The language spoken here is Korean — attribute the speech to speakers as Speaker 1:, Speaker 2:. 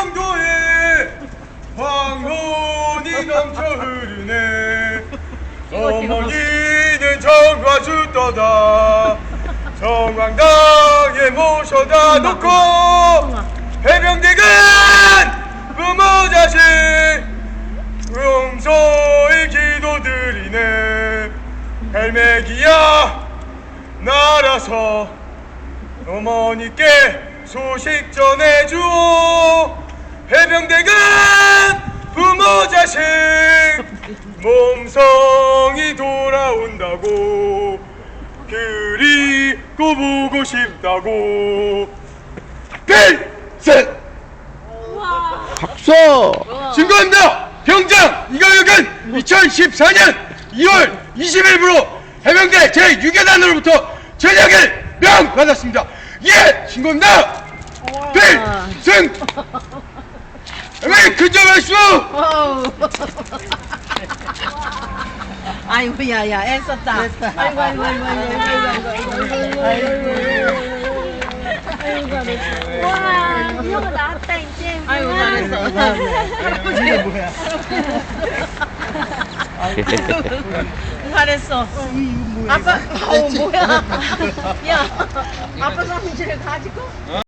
Speaker 1: 영도에 황혼이 넘쳐 흐르네. 어머니는 정과주 떠다. 정황당에 모셔다 놓고 해병대가 부모 자식 용서의 기도드리네. 갈매기야 날아서 어머니께 소식 전해주오 해병대가 부모 자식 몸성이 돌아온다고 그리고 보고 싶다고. 필승!
Speaker 2: 박수!
Speaker 1: 증거합니다. 병장 이강혁은 2014년 2월 20일부로 해병대 제6여단으로부터 전역을 명받았습니다. 예! 신고합니다. 필승 해병 근접할수
Speaker 3: 어우. 아이고 야야 애썼다. 아이고 아이고 아이고 아이고 아이고 아이고 아이고
Speaker 4: 와, 이거 나왔다 이제.
Speaker 3: 아이고 잘했어. 잘했어. 아빠, 어우 뭐야? 야, 아빠 사무실에 가지고.